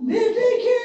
Bir de ki